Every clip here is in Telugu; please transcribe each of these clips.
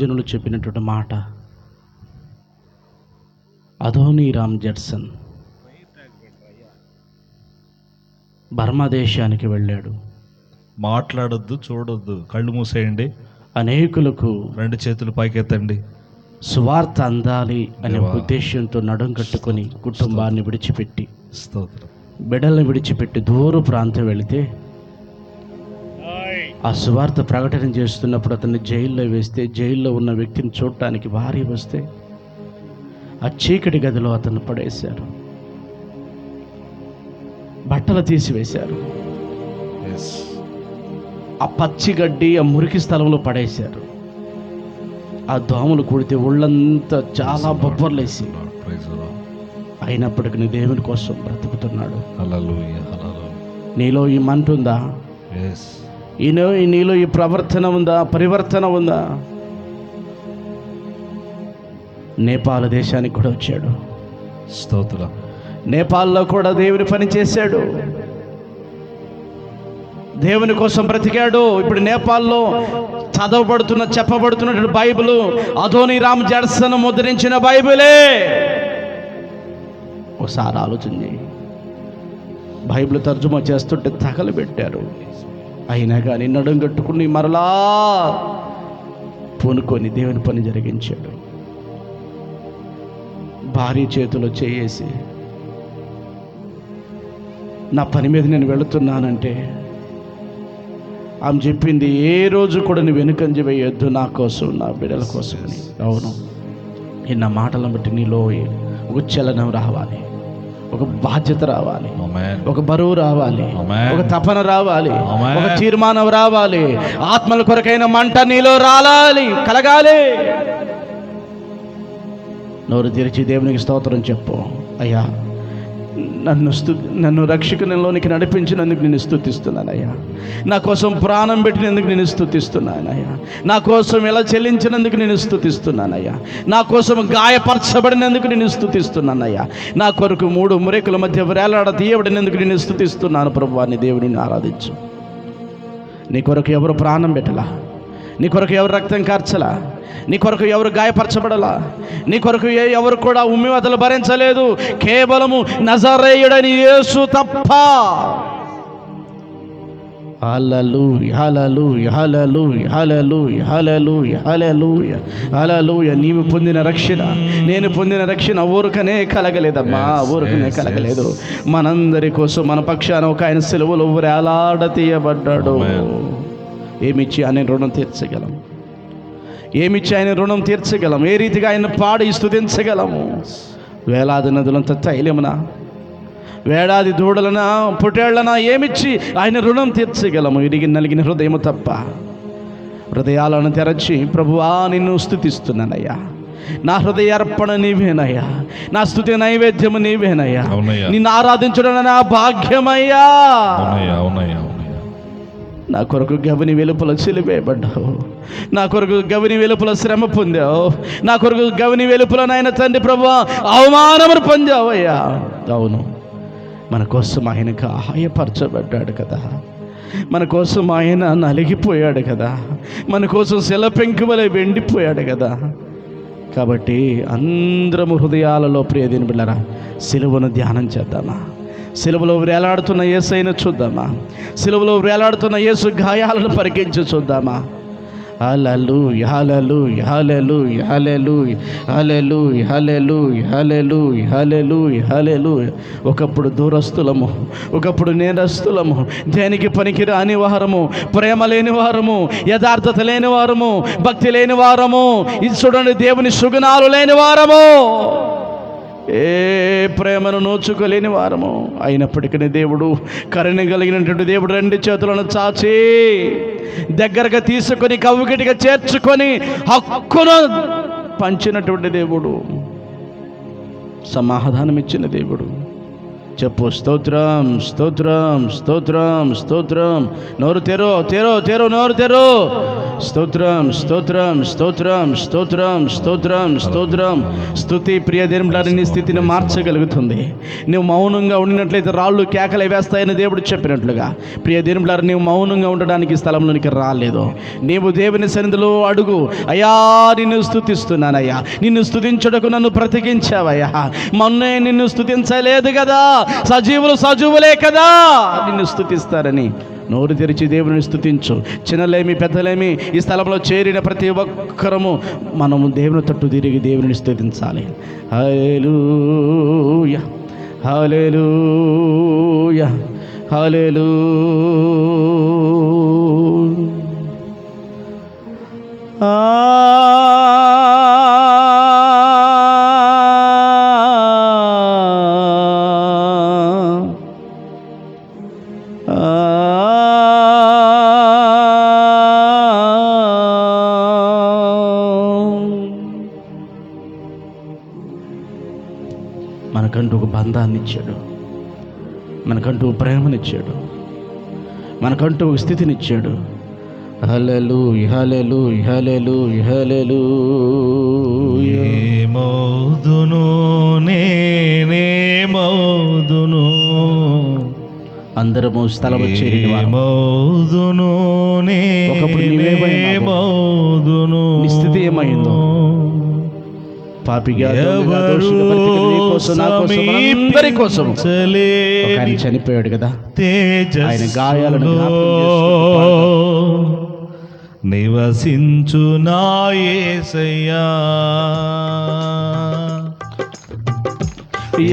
జనులు చెప్పినటువంటి మాట. అధోని రామ్ జడ్సన్ బర్మా దేశానికి వెళ్ళాడు. మాట్లాడొద్దు చూడొద్దు కళ్ళు మూసేయండి. అనేకులకు రెండు చేతులు పైకెత్తండి. సువార్త అందాలి అనే. ఉద్దేశంతో నడుం కట్టుకొని కుటుంబాన్ని విడిచిపెట్టి స్తోత్రం. బిడ్డల్ని విడిచిపెట్టి దూర ప్రాంతం వెళితే ఆ సువార్త ప్రకటన చేస్తున్నప్పుడు అతన్ని జైల్లో వేస్తే జైల్లో ఉన్న వ్యక్తిని చూడటానికి భార్య వస్తే ఆ చీకటి గదిలో అతన్ని పడేశారు. బట్టలు తీసివేశారు. ఆ పచ్చి గడ్డి ఆ మురికి స్థలంలో పడేశారు. ఆ దోమలు కుడితే ఒళ్ళంతా చాలా బొబ్బర్లేసి అయినప్పటికీ నీ దేవుని కోసం బ్రతుకుతున్నాడు. నీలో ఈ మంట ఉందా? ఈయన నీలో ఈ ప్రవర్తన ఉందా? పరివర్తన ఉందా? నేపాల్ దేశానికి కూడా వచ్చాడు. స్తోత్రం. నేపాల్లో కూడా దేవుని పని చేశాడు. దేవుని కోసం బ్రతికాడు. ఇప్పుడు నేపాల్లో చదవబడుతున్న చెప్పబడుతున్నటువంటి బైబిల్ అధోని రామ్ జడ్సన్ ముద్రించిన బైబిలే. ఒకసారి ఆలోచన చేయి. బైబిల్ తర్జుమా చేస్తుంటే తగలబెట్టారు. అయినా కానీ నడుం కట్టుకుని మరలా పూనుకొని దేవుని పని జరిగించాడు. భార్య చేతిలో చేయేసి నా పని మీద నేను వెళుతున్నానంటే ఆమె చెప్పింది ఏ రోజు కూడా నువ్వు వెనుకంజ వేయొద్దు నా కోసం నా బిడ్డల కోసం అవును. నా మాటలను బట్టి నీలో ఒక చలనం రావాలి. ఒక బాధ్యత రావాలి. ఒక బరువు రావాలి. ఒక తపన రావాలి. ఒక తీర్మానం రావాలి. ఆత్మల కొరకైన మంట నీలో రాలాలి. కలగాలి. నోరు తెరిచి దేవునికి స్తోత్రం చెప్పు. అయ్యా నన్ను స్తు నన్ను రక్షకునిలోనికి నడిపించినందుకు నేను స్థుతిస్తున్నానయ్యా నా కోసం ప్రాణం పెట్టినందుకు నేను స్థుతిస్తున్నానయ్యా నా కోసం ఎలా చెల్లించినందుకు నేను స్థుతిస్తున్నానయ్యా నా కోసం గాయపరచబడినందుకు నేను స్థుతిస్తున్నానయ్యా నా కొరకు మూడు మురేకుల మధ్య వేలాడ తీయబడినందుకు నేను స్థుతిస్తున్నాను ప్రభువాన్ని దేవుడిని ఆరాధించు. నీ కొరకు ఎవరు ప్రాణం పెట్టలా? నీ కొరకు ఎవరు రక్తం కార్చలా? నీ కొరకు ఎవరు గాయపరచబడలా? నీ కొరకు ఏ ఎవరు కూడా ఉమ్మివతలు భరించలేదు. కేవలము నజరేయుడని యేసు తప్ప. హలలు హలలు హలలు హలలు హలలు హలలు హలలు నీవు పొందిన రక్షణ నేను పొందిన రక్షణ ఊరకనే కలగలేదమ్మా ఊరకనే కలగలేదు. మనందరి కోసం మన పక్షాన ఒక ఆయన సెలవులు వేలాడ తీయబడ్డాడు. ఏమిచ్చి ఆయన రుణం తీర్చగలం. ఏమిచ్చి ఆయన రుణం తీర్చగలం? ఏ రీతిగా ఆయన పాడి స్తుతించగలము? వేలాది నదులంత తైలమునా వేడాది దూడలన పుటేళ్ళన ఏమిచ్చి ఆయన రుణం తీర్చగలము? ఇరిగి నలిగిన హృదయము తప్ప. హృదయాలను తెరచి ప్రభువా నిన్ను స్థుతిస్తున్నానయ్యా నా హృదయ అర్పణ నీవేనయ్యా. నా స్థుతి నైవేద్యము నీవేనయ్యా. నిన్ను ఆరాధించడం నా భాగ్యమయ్యా. అవునయ్యా. నా కొరకు గవిని వెలుపల సిలివేయబడ్డావు నా కొరకు గవిని వెలుపల శ్రమ పొందావు. నా కొరకు గవిని వెలుపల నాయన తండ్రి ప్రభు అవమానమును పొందావు అయ్యా. అవును మన కోసం ఆయన గాయపరచబడ్డాడు కదా. మన కోసం ఆయన నలిగిపోయాడు కదా. మన కోసం శిలపెంకువలే వెండిపోయాడు కదా. కాబట్టి అందరము హృదయాలలో ప్రియదిని బిళ్ళరా సిలువను ధ్యానం చేద్దామా? సిలువలో వేలాడుతున్న యేసైన చూద్దామా? సిలువలో వేలాడుతున్న యేసు గాయాలను పరికించి చూద్దామా? హలలు హలలు హలలు హలలు హలలు హలలు హలలు హలలు హలలు ఒకప్పుడు దూరస్తులము ఒకప్పుడు నేరస్తులము దేనికి పనికి రాని వారము ప్రేమ లేని వారము యథార్థత లేని వారము భక్తి లేని వారము ఇది చూడండి దేవుని సుగుణాలు లేని వారము. ఏ ప్రేమను నోచుకోలేని వారము. అయినప్పటికీ దేవుడు కరుణ కలిగినటువంటి దేవుడు రెండు చేతులను చాచి దగ్గరగా తీసుకొని కవ్వుకిటిగా చేర్చుకొని హక్కును పంచినటువంటి దేవుడు. సమాధానం ఇచ్చిన దేవుడు. చెప్పు స్తోత్రం స్తోత్రం స్తోత్రం స్తోత్రం. నోరు తెరో తెరో తెరో నోరు తెరో. స్తోత్రం స్తోత్రం స్తోత్రం స్తోత్రం స్తోత్రం స్తోత్రం. స్థుతి ప్రియ నీ స్థితిని మార్చగలుగుతుంది. నువ్వు మౌనంగా ఉండినట్లయితే రాళ్ళు కేకలు వేస్తాయని దేవుడు చెప్పినట్లుగా. ప్రియ నీవు మౌనంగా ఉండడానికి స్థలంలోనికి రాలేదు. నీవు దేవుని సన్నిధిలో అడుగు అయ్యా నిన్ను స్థుతిస్తున్నానయ్యా నిన్ను స్థుతించుటకు నన్ను బ్రతికించావయ్యా మొన్నే నిన్ను స్థుతించలేదు కదా. సజీవులు సజీవులే కదా. నిన్ను స్థుతిస్తారని నోరు తెరిచి దేవుని స్థుతించు చిన్నలేమి పెద్దలేమి ఈ స్థలంలో చేరిన ప్రతి ఒక్కరము మనము దేవుని తట్టు తిరిగి దేవుని స్థుతించాలి హలేలు హల్లెలూయా హల్లెలూ బంధాన్ని ఇచ్చాడు మనకంటూ ప్రేమనిచ్చాడు. మనకంటూ ఒక స్థితినిచ్చాడు. హలలు ఇహలలు ఇహలలు ఇహలలు ఏమౌదును నేనేమౌదును అందరము స్థలం ఏమౌదును ఒకప్పుడు నీవేమైనావో? నేనేమౌదును నీ స్థితి ఏమైందో? పాపిగా నీ కోసం ఆయన చనిపోయాడు కదా. ఆయన గాయాలను నివసించు నా యేసయ్యా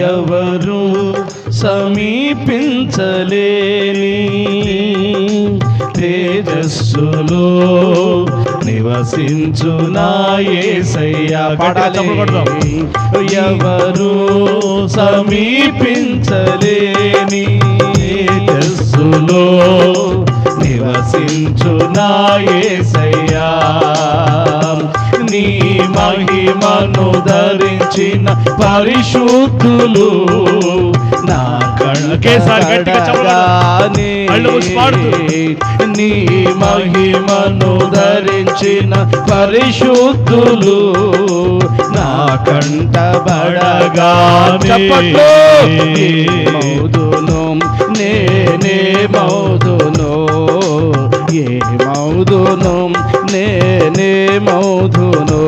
ఎవరు సమీపించలేని తేజస్సులో నివసించు నా యేసయ్యా పాడాలి. చప్పట్లు కొడదాం. ఎవరు సమీపించలేని తేజస్సులో నివసించు నా యేసయ్యా నీ మహిమను ధరించిన పరిశుద్ధులు నా ఒకేసారి గట్టిగా పాడుతూ. నీ మహిమను ధరించిన పరిశుద్ధులు నా కంట చప్పట్లు. మౌదును నేనే మౌదును ఏ మౌదును నేనే మౌదును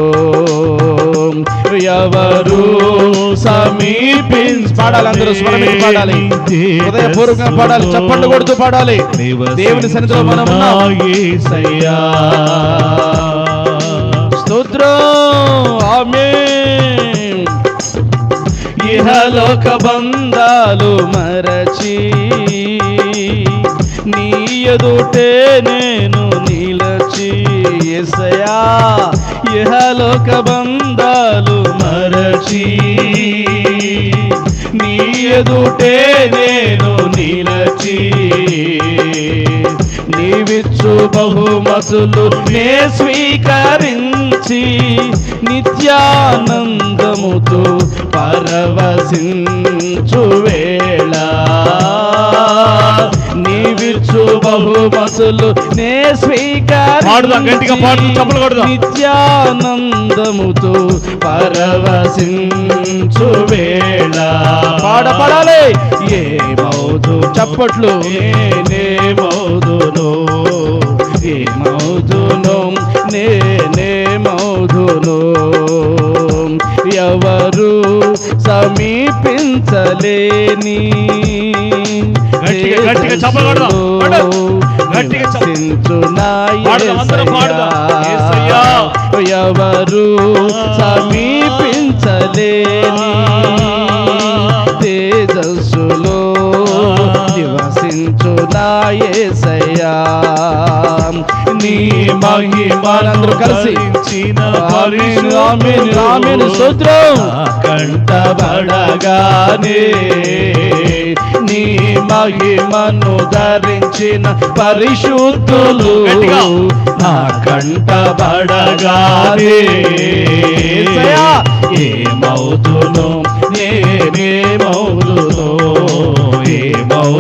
ఎవరు సమీపించి పాడాలి అందరూ స్వరమికి పాడాలి. హృదయపూర్వకంగా పాడాలి. చప్పట్లు కొడుతూ పాడాలి. దేవుని సన్నిధిలో మనం స్తోత్రం. ఆమేన్. ఇహలోక బంధాలు మరచి నీ ఎదుటే నేను నిలచి ఎసయా ఇహలోక బంధాలు మరచి. నీ ఎదుటే నేను నిలచి. నీవిచ్చు బహుమతులు నే స్వీకరించి నిత్యానందముతో పరవశించు వేళ బహుమతులు నే కొడదాం. నిత్యానందముతో పరవశించు వేళ. పాడపడాలి ఏ మౌదు చప్పట్లు. నేనే మౌదును ఏ మౌదును నేనే మౌదును ఎవరు సమీపించలేని గట్టిగా, గట్టిగా. గట్టిగా. ఎవరు సమీపించలేని తేజస్సులో నా యేసయ్యా నీ మహిమలందరూ కలిసి ఆమేన్, ఆమేన్, స్తోత్రం. కంటబడగానే నీ మహిమను ధరించిన పరిశుద్ధులు. నా కంటబడగానే యేసయ్యా, ఏ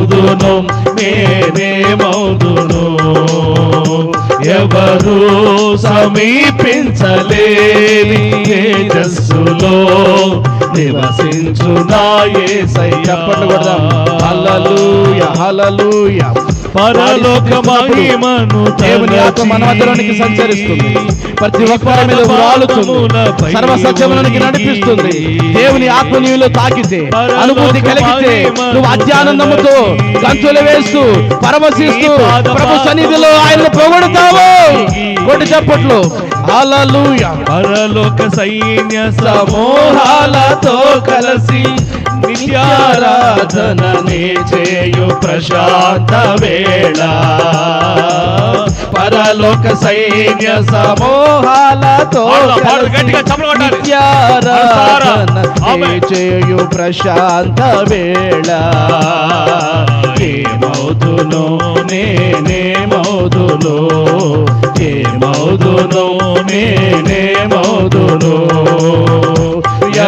మౌదును నేనే మౌదును. ఎవరు సమీపించలేని తేజస్సులో నివసించునాయే చప్పట్లు కొడదాం. హల్లెలూయ హల్లెలూయ. పరలోక మహిమను దేవుని ఆత్మ మన మధ్యలోనికి సంచరిస్తుంది. ప్రతి ఒక్కరి మీద సర్వ సత్యములోనికి నడిపిస్తుంది. దేవుని ఆత్మ నీలో తాకితే అనుభూతి కలిగితే నువ్వు అత్యానందముతో గంతులు వేస్తూ పరమశిస్తూ ప్రభు సన్నిధిలో ఆయన పొగడుతావు. కొట్టి చప్పట్లు. హల్లెలూయ. పరలోక సైన్య సమూహాలతో కలిసి నిత్యారాధననే చేయు ప్రశాంత వేళ. పరలోక సైన్య సమూహాలతో. చేయు ప్రశాంత వేళ. ఏమవుతును నేనేమవుతును. ఏమవుతును నేనేమవుతును.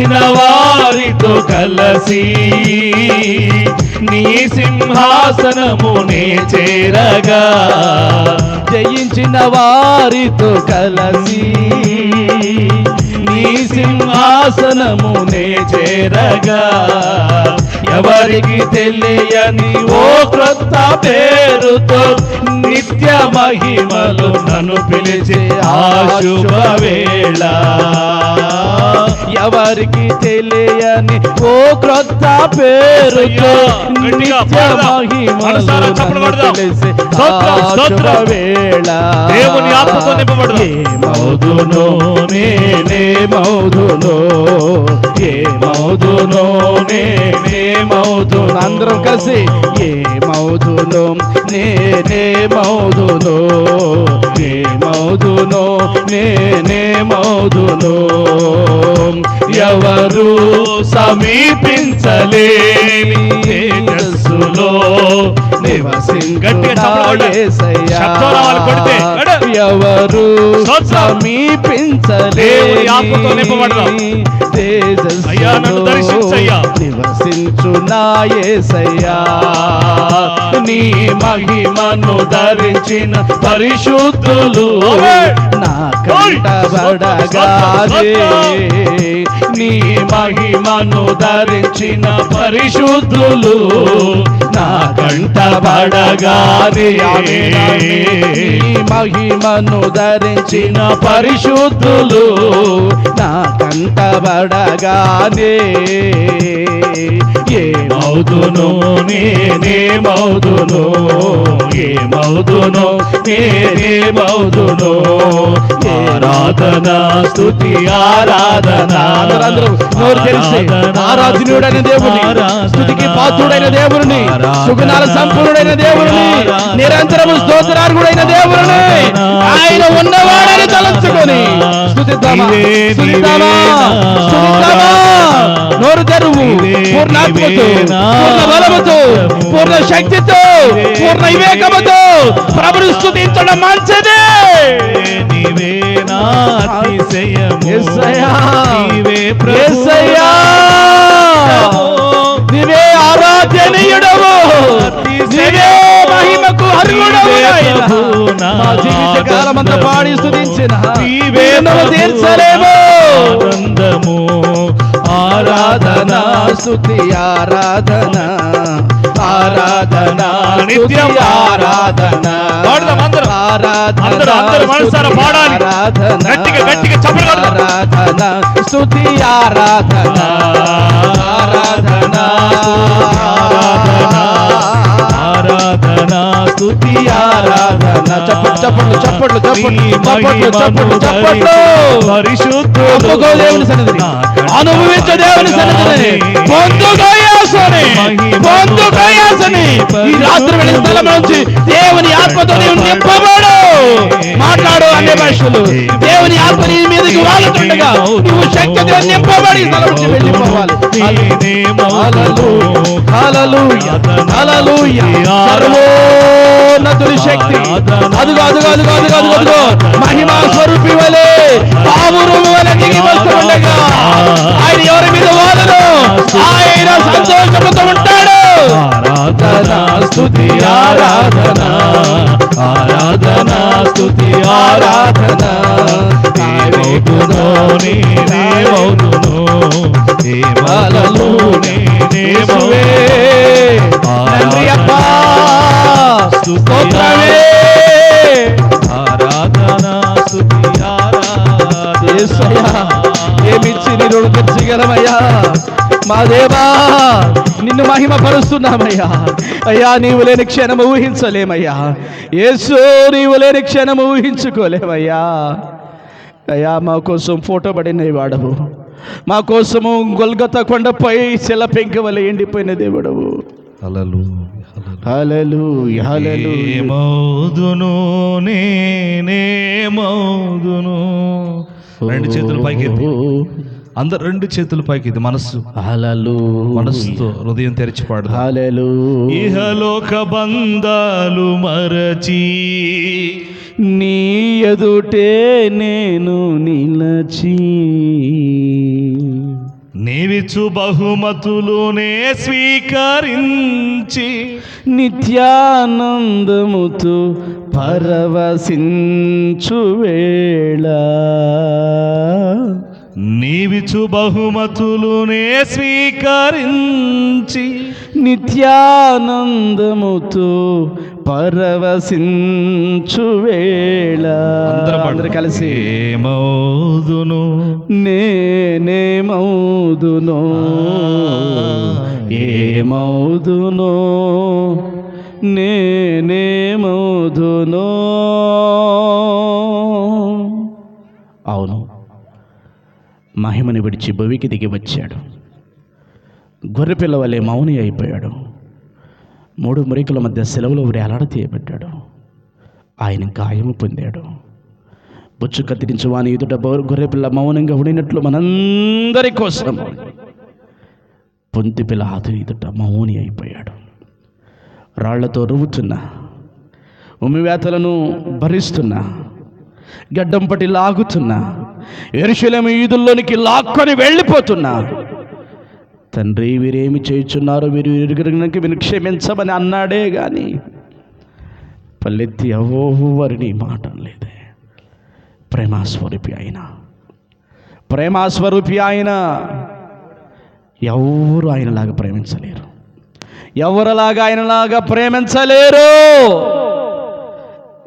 చేసిన వారితో కలసి నీ సింహాసనమునే చేరగా జయించిన వారితో కలసి నీ సింహాసనమునే చేరగా ఎవరికి తెలియని ఓ క్రొత్త పేరుతో నిత్య మహిమలు నన్ను పిలిచే ఆ శుభవేళ ఎవరికి తెలియని ఓ క్రొత్త పేరుతో గట్టిగా నిత్య. మహిమలు స్తోత్రం. శుభవేళ దేవుని ఆత్మతో నింపబడదాం. నేనేమవుదును అందరం కలిసి ఏమవుదునో? నేనేమవుదునో ఏమవుదునో? నేనేమవుదునో ఎవరు సమీపించలేని తేజస్సులో చప్పట్లు కొట్టాలి. శబ్దం రావాలి కొడితే. ఎవరు దర్శించయ్యా. నివసించున్నాయేసయ్యా నీ మహిమను ధరించిన పరిశుద్ధులు. నా ఓయ్. కంటబడగానే. నీ మహిమను ధరించిన పరిశుద్ధులు నా కంటబడగానే. నీ మహిమను ధరించిన పరిశుద్ధులు నా కంటబడగానే ఏమవుదును నేనేమవుదును ఏమవుదును నేనేమవుదును ఆరాధన స్తుతి ఆరాధన. ఆరాధనుడైన దేవుని స్తుతికి పాత్రుడైన దేవుని సుగుణాల సంపూర్ణుడైన దేవుని నిరంతరము స్తోత్రార్హుడైన దేవుని. ఆయన ఉన్నవాడని తలంచుకొని. నోరు తెరువు. పూర్ణాత్మతో పూర్ణ బలముతో పూర్ణ శక్తితో పూర్ణ వివేకముతో ప్రభుని స్తుతించడం మంచిదే. నీవే ఆరాధ్యనీయుడవు. నీవే మహిమకు అర్హుడవు నాయనా. మా జీవిత కాలమంతా పాడి నువ్వు తీర్చలేము. ఆనందము ఆరాధన స్తుతి ఆరాధన. ఆరాధన నిత్యం. ఆరాధన. ఆరాధన. ఆరాధన. ఆరాధన స్తుతి ఆరాధన. చప్పట్లు చప్పట్లు చప్పట్లు చప్పట్లు చప్పట్లు చప్పట్లు ఒప్పుకో దేవుని సన్నిధిని అనుభవించే దేవుని సన్నిధిని. సంతోషాన్ని పొందు ప్రయాసని ఈ రాత్రి వెళ్ళిన స్థలం నుంచి దేవుని ఆత్మతో నింపబడు మాట్లాడు అనే భాషలు దేవుని ఆత్మ నీ మీదకి వాలుతుండగా నువ్వు శక్తితో నింపబడి తలవంచి వెళ్ళిపోవాలి హల్లెలూయా శక్తి అదుగో అదుగో అదుగో అదుగో అదుగో అదుగో మహిమా స్వరూపి వలె పావురు వలె దిగి వస్తుండగా స్థుతి ఆరాధన. దేవౌతును నేనేమౌతును దేవాలలో యేసువే, తండ్రి అబ్బా, ఆరాధన స్తుతి ఆరాధన. ఏమిచ్చి నీ రుణం తీర్చగలమయ్యా మా దేవా నిన్ను మహిమ పరుస్తున్నామయ్యా అయ్యా నీవు లేని క్షణము ఊహించలేమయ్యా. యేసు నీవు లేని క్షణము ఊహించుకోలేమయ్యా. అయ్యా మా కోసం ఫోటో పడిన వాడవు. మా కోసము గొల్గత కొండపై శిల పెంకవల ఎండిపోయిన దేవుడవు. హలలు హలలు మౌదును నేనేమౌదును రెండు చేతులు పైకి. అందరు రెండు చేతులు పైకి ఇది మనస్సు. హలలు మనస్సుతో హృదయం తెరిచి పాడు ఇహలోక బంధాలు మరచి నీ ఎదుటే నేను నిలచి నీవిచ్చు బహుమతులునే స్వీకరించి నిత్యానందముతో పరవశించు వేళ నీవిచ్చు బహుమతులునే స్వీకరించి నిత్యానందముతో పరవశించు వేళ. అందరూ కలిసి మౌదును నేనే మౌదునో. ఏ మౌదునో నేనే మౌదునో. అవును. మహిమని విడిచి భవికి దిగి వచ్చాడు. గొర్రెపిల్ల వలె మౌని అయిపోయాడు. మూడు మురికుల మధ్య సెలవులో వేలాడ తీయబెట్టాడు ఆయన గాయము పొందాడు. బొచ్చు కత్తిరించు వాని ఎదుట గొర్రె గొర్రెపిల్ల మౌనంగా ఉండినట్లు మనందరి కోసం పొంతి పిల్ల ఆదు ఎదుట మౌని అయిపోయాడు. రాళ్ళతో రువ్వుతున్న ఉమ్మివేతలను భరిస్తున్నా గడ్డం పట్టి లాగుతున్నా. ఎరుశలేము ఈదుల్లోనికి లాక్కొని వెళ్ళిపోతున్నా. తండ్రి వీరేమి చేయుచున్నారో వీరు ఎరుగరికి మీరు క్షమించమని అన్నాడే గాని పల్లెత్తి ఎవరిని మాట లేదే. ప్రేమాస్వరూపి ఆయన ప్రేమాస్వరూపి ఆయన ఎవరు ఆయనలాగా ప్రేమించలేరు? ఎవరిలాగా ఆయనలాగా ప్రేమించలేరు?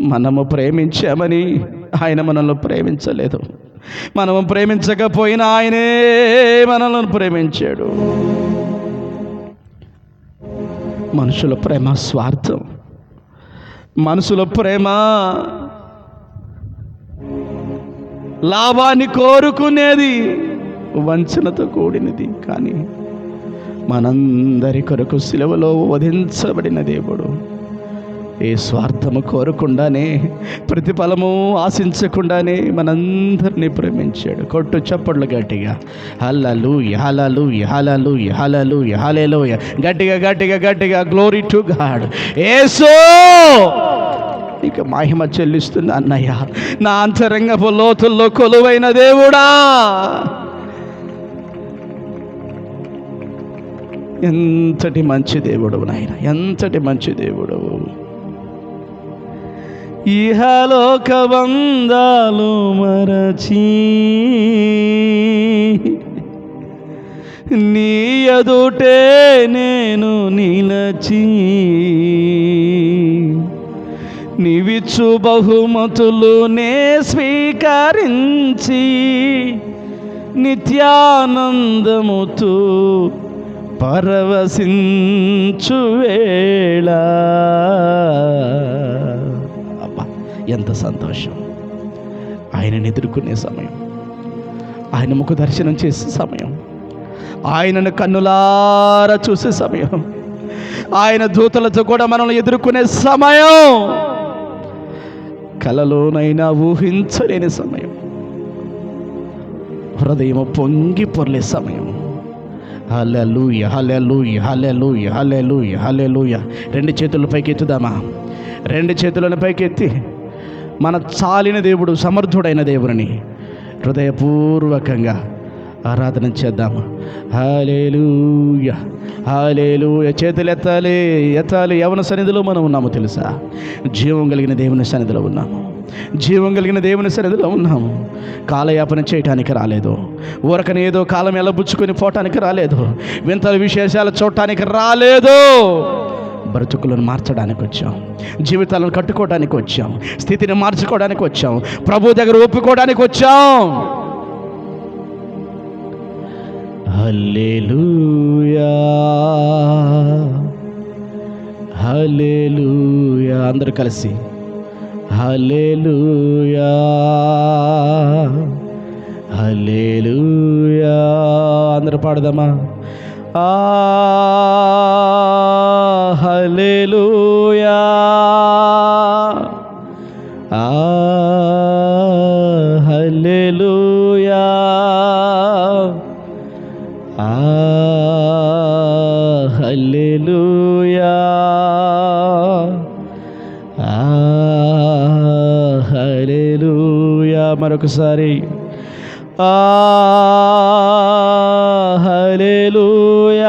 మనము ప్రేమించామని ఆయన మనల్ని ప్రేమించలేదు. మనము ప్రేమించకపోయినా ఆయనే మనల్ని ప్రేమించాడు. మనుషుల ప్రేమ స్వార్థం. మనుషుల ప్రేమ లాభాన్ని కోరుకునేది వంచనతో కూడినది కానీ మనందరి కొరకు సిలువలో వధించబడిన దేవుడు. ఏ స్వార్థము కోరకుండానే ప్రతిఫలము ఆశించకుండానే మనందరినీ ప్రేమించాడు. కొట్టు చప్పట్లు గట్టిగా. హల్లలు యహలలు యహలలు యహలలు యహలేలో గట్టిగా గట్టిగా గట్టిగా గ్లోరీ టు గాడ్ ఏసో ఇక మహిమ చెల్లిస్తుంది అన్నయ్య. నా అంతరంగపు లోతుల్లో కొలువైన దేవుడా! ఎంతటి మంచి దేవుడు నాయన ఎంతటి మంచి దేవుడు ఇహలోక బంధాలు మరచి నీ ఎదుటే నేను నిలచి నీవిచ్చు బహుమతులు నే స్వీకరించి నిత్యానందముతూ పరవశించు వేళ. ఎంత సంతోషం. ఆయనను ఎదుర్కొనే సమయం. ఆయన ముఖ దర్శనం చేసే సమయం. ఆయనను కన్నులారా చూసే సమయం. ఆయన దూతలతో కూడా మనల్ని ఎదుర్కొనే సమయం. కలలోనైనా ఊహించలేని సమయం. హృదయం పొంగి పొర్లే సమయం. Hallelujah hallelujah hallelujah hallelujah hallelujah రెండు చేతుల పైకి ఎత్తుదామా రెండు చేతులను పైకి ఎత్తి మన చాలిన దేవుడు సమర్థుడైన దేవుడిని హృదయపూర్వకంగా ఆరాధన చేద్దాము. హాలేలుయ హాలేలుయ చేతులు ఎత్తాలి ఎత్తాలి. యవన సన్నిధిలో మనం ఉన్నాము తెలుసా? జీవం కలిగిన దేవుని సన్నిధిలో ఉన్నాము. జీవం కలిగిన దేవుని సన్నిధిలో ఉన్నాము. కాలయాపన చేయటానికి రాలేదు. ఊరకని ఏదో కాలం ఎలబుచ్చుకొని పోవటానికి రాలేదు. వింతల విశేషాలు చూడటానికి రాలేదు. బ్రతుకులను మార్చడానికి వచ్చాం. జీవితాలను కట్టుకోవడానికి వచ్చాం. స్థితిని మార్చుకోవడానికి వచ్చాం. ప్రభు దగ్గర ఒప్పుకోవడానికి వచ్చాం. హల్లెలూయా. హల్లెలూయా. అందరూ కలిసి. హల్లెలూయా. హల్లెలూయా. అందరూ పాడదామా? ఆ హల్లెలూయా. హల్లెలూయా. హల్లెలూయా. హల్లెలూయా. మరొకసారి. ఆ హల్లెలూయా.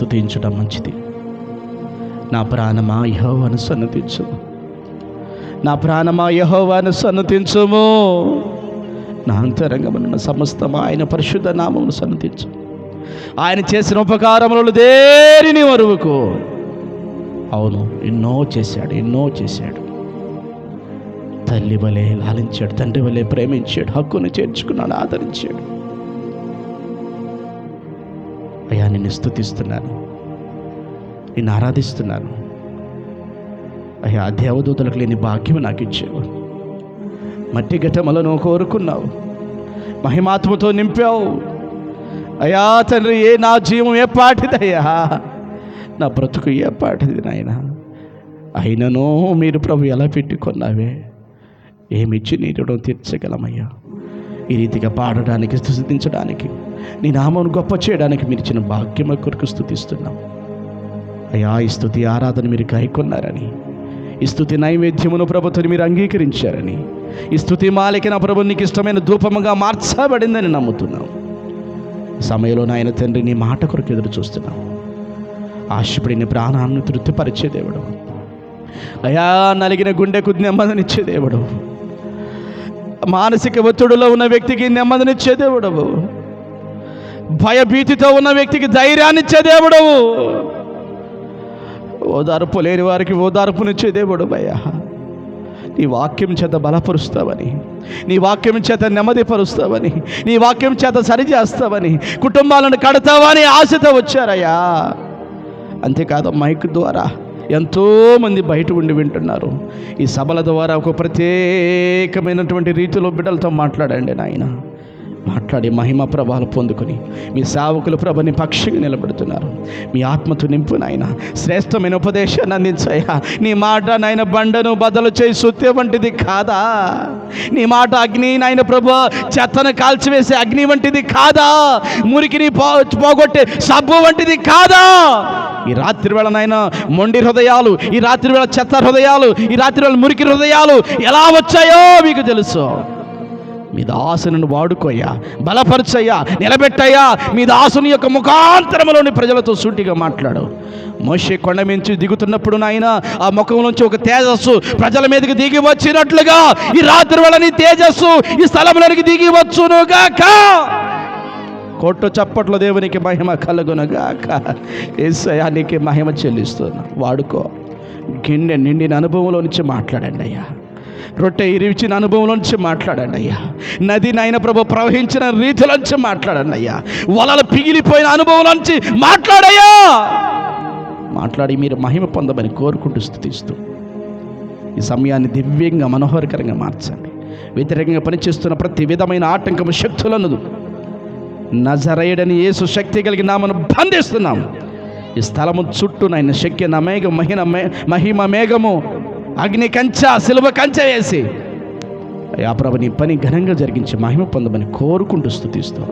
స్థుతించడం మంచిది. నా ప్రాణమా యెహోవాను సన్నతించుము. నా ప్రాణమా యహోవాను సన్నతించుము. నా అంతరంగమున్న సమస్తమా ఆయన పరిశుద్ధ నామమును సన్నతించు ఆయన చేసిన ఉపకారములు దేనిని వరువుకు అవును ఎన్నో చేశాడు ఎన్నో చేశాడు. తల్లి వలె లాలించాడు తండ్రి వలె ప్రేమించాడు హక్కును చేర్చుకున్నాడు ఆదరించాడు. అయ్యా నిన్ను స్థుతిస్తున్నాను నిన్ను ఆరాధిస్తున్నాను. అయ్యా దేవదూతలకు లేని భాగ్యం నాకు ఇచ్చావు. మట్టి ఘటమలను కోరుకున్నావు. మహిమాత్మతో నింపావు. అయ్యా తండ్రి ఏ నా జీవం ఏ పాటిదయ్యా? నా బ్రతుకు ఏ పాటిది నాయన? అయినను మీరు ప్రభు ఎలా పెట్టుకున్నావే? ఏమిచ్చి నీ రుణం తీర్చగలమయ్యా? ఈ రీతిగా పాడడానికి స్థుతించడానికి నీ నామను గొప్ప చేయడానికి మీరు ఇచ్చిన భాగ్యమ కొరకు స్థుతిస్తున్నాం. అయ్యా ఈ స్థుతి ఆరాధన మీరు కైకొన్నారని ఈ స్థుతి నైవేద్యమును ప్రభుత్వం మీరు అంగీకరించారని ఈ స్థుతి మాలికిన ప్రభు నీకు ఇష్టమైన ధూపముగా మార్చబడిందని నమ్ముతున్నాం. సమయంలో నాయన తండ్రి నీ మాట కొరకు ఎదురు చూస్తున్నాం. ఆశపడిన ప్రాణాన్ని తృప్తిపరిచే దేవుడు. అయా నలిగిన గుండెకు నెమ్మదినిచ్చే దేవుడు. మానసిక ఒత్తిడిలో ఉన్న వ్యక్తికి నెమ్మదినిచ్చే దేవుడవు భయభీతితో ఉన్న వ్యక్తికి ధైర్యాన్నిచ్చే దేవుడవు. ఓదార్పు లేని వారికి ఓదార్పునిచ్చే దేవుడు భయ్యా నీ వాక్యం చేత బలపరుస్తావని నీ వాక్యం చేత నెమ్మదిపరుస్తావని నీ వాక్యం చేత సరిచేస్తావని కుటుంబాలను కడతావని ఆశతో వచ్చారయ్యా. అంతేకాదు మైక్ ద్వారా ఎంతోమంది బయట ఉండి వింటున్నారు. ఈ సభల ద్వారా ఒక ప్రత్యేకమైనటువంటి రీతిలో బిడ్డలతో మాట్లాడండి నాయన. మాట్లాడి మహిమ ప్రభావాలు పొందుకొని మీ సేవకులు ప్రభని పక్షిగా నిలబడుతున్నారు. మీ ఆత్మతో నింపు నాయన. శ్రేష్టమైన ఉపదేశాన్ని అందించాయా నీ మాట నాయన బండను బదలు చేయి సుత్య వంటిది కాదా? నీ మాట అగ్ని నాయన ప్రభు చెత్తను కాల్చివేసే అగ్ని వంటిది కాదా? మురికిని పో పోగొట్టే సబ్బు వంటిది కాదా? ఈ రాత్రి వేళ నాయన మొండి హృదయాలు ఈ రాత్రి వేళ చెత్త హృదయాలు ఈ రాత్రి వేళ మురికి హృదయాలు ఎలా వచ్చాయో మీకు తెలుసు. మీ దాసుని వాడుకోయ్యా. బలపరచయ్యా. నిలబెట్టయ్యా. మీ దాసుని యొక్క ముఖాంతరములోని ప్రజలతో సూటిగా మాట్లాడు. మోషే కొండ మించి దిగుతున్నప్పుడు నాయన ఆ ముఖం నుంచి ఒక తేజస్సు ప్రజల మీదకి దిగి వచ్చినట్లుగా ఈ రాత్రి వేళ తేజస్సు ఈ స్థలంలోనికి దిగి వచ్చునుగాక. కొట్టు చప్పట్లో దేవునికి మహిమ కలుగునుగాక. నీకు మహిమ చెల్లిస్తున్నా. వాడుకో. గిన్నె నిండిన అనుభవంలో నుంచి మాట్లాడండి అయ్యా. రొట్టె ఇరిచిన అనుభవంలోంచి మాట్లాడండి అయ్యా. నది నాయన ప్రభు ప్రవహించిన రీతిలోంచి మాట్లాడండి అయ్యా. వలలు పిగిలిపోయిన అనుభవంలోంచి మాట్లాడయ్యా. మాట్లాడి మీరు మహిమ పొందమని కోరుకుంటూ స్థుతిస్తూ ఈ సమయాన్ని దివ్యంగా మనోహరకరంగా మార్చండి. వ్యతిరేకంగా పనిచేస్తున్న ప్రతి విధమైన ఆటంకము శక్తులను నజరేయడని యేసు శక్తి కలిగి నామను బంధిస్తున్నాం ఈ స్థలము చుట్టూ నాయన శక్తి నా మేఘం మహిమ మే మహిమ మేఘము అగ్ని కంచ సిలువ కంచె వేసి. అయ్యా ప్రభు నీ పని ఘనంగా జరిగించి మహిమ పొందమని కోరుకుంటూ స్థుతిస్తూ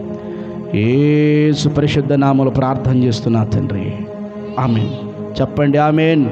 ఏ సుపరిశుద్ధ నామలు ప్రార్థన చేస్తున్నా తండ్రి. ఆమెన్. చెప్పండి ఆమెన్.